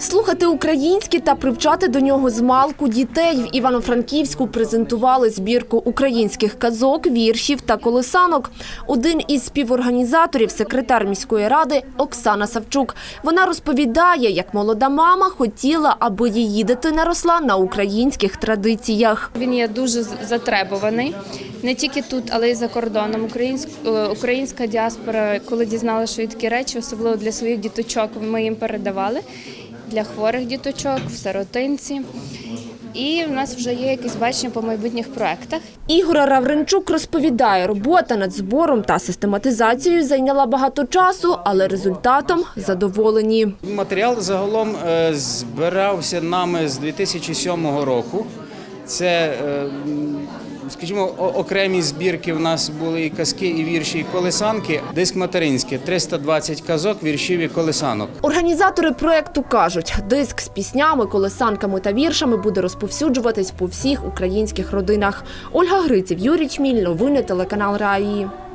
Слухати українське та привчати до нього змалку дітей в Івано-Франківську презентували збірку українських казок, віршів та колесанок. Один із співорганізаторів, секретар міської ради Оксана Савчук. Вона розповідає, як молода мама хотіла, аби її дитина росла на українських традиціях. Він є дуже затребуваний не тільки тут, але й за кордоном. Е, українська діаспора, коли дізналася, що є такі речі, особливо для своїх діточок, ми їм передавали для хворих діточок, в сиротинці. І в нас вже є якісь бачення по майбутніх проектах. Ігор Равренчук розповідає, робота над збором та систематизацією зайняла багато часу, але результатом задоволені. Матеріал загалом е, збирався нами з 2007 року. Це, е, скажімо, окремі збірки. В нас були і казки, і вірші, і колесанки. Диск материнський 320 казок, віршів і колесанок. Організатори проекту кажуть, диск з піснями, колесанками та віршами буде розповсюджуватись по всіх українських родинах. Ольга Гриців, Юрій Чміль, новини телеканал Раї.